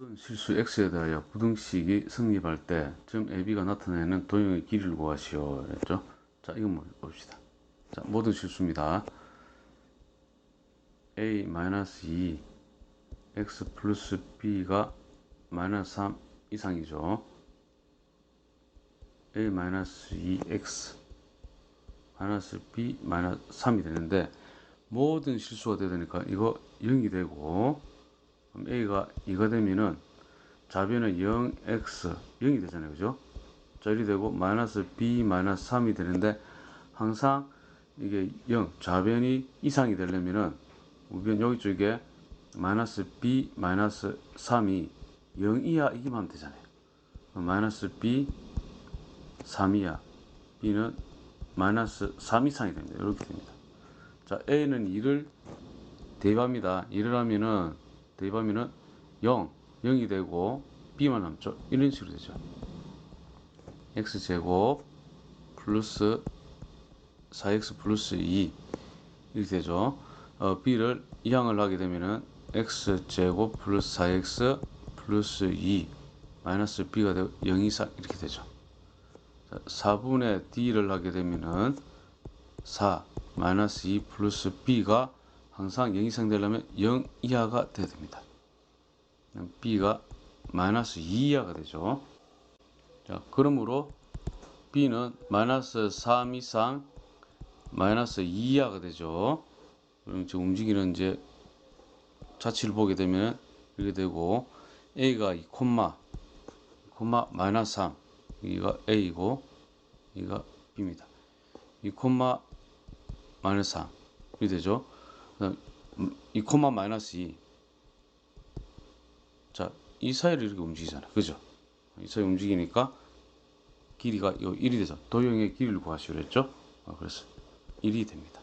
모든 실수 x에 대하여 부등식이 성립할 때점 AB가 나타내는 도형의 길이를 구하시오. 그랬죠? 자, 이거 한번 봅시다. 자, 모든 실수입니다. A-2 x 플러스 b가 마이너스 3 이상이죠. A-2x 마이너스 b 마이너스 3이 되는데 모든 실수가 되니까 이거 0이 되고 그럼 a가 2가 되면은 좌변은 0x 0이 되잖아요. 그죠? 자 이리 되고 마이너스 b 마이너스 3이 되는데 항상 이게 0 좌변이 이상이 되려면은 우변 여기 쪽에 마이너스 b 마이너스 3이 0 이하 이기만 하면 되잖아요. 마이너스 b 3 이하 b는 마이너스 3 이상이 됩니다. 이렇게 됩니다. 자 a는 2를 대입합니다. 2를 하면은 대입하면은 0 0이 되고 b만 남죠 이런 식으로 되죠. X제곱 플러스 4x 플러스 2 이렇게 되죠. 어, b를 이항을 하게 되면은 x제곱 플러스 4x 플러스 2 마이너스 b가 되고 0 이상 이렇게 되죠. 자, 4분의 d를 하게 되면은 4 마이너스 2 플러스 b가 항상 0 이상 되려면 0 이하가 돼야 됩니다. b가 마이너스 2 이하가 되죠. 자, 그러므로 b는 마이너스 3 이상 마이너스 2 이하가 되죠. 그럼 지금 움직이는 이제 자치를 보게 되면 이렇게 되고 a가 2 콤마 콤마 마이너스 3 여기가 a이고 여기가 b입니다. 2 콤마 마이너스 3 이렇게 되죠. 이 코마 마이너스 2. 자, 이 사이를 이렇게 움직이잖아. 그죠? 이 사이 움직이니까 길이가 요 1이 돼서 도형의 길이를 구하시려 했죠? 어, 그래서 1이 됩니다.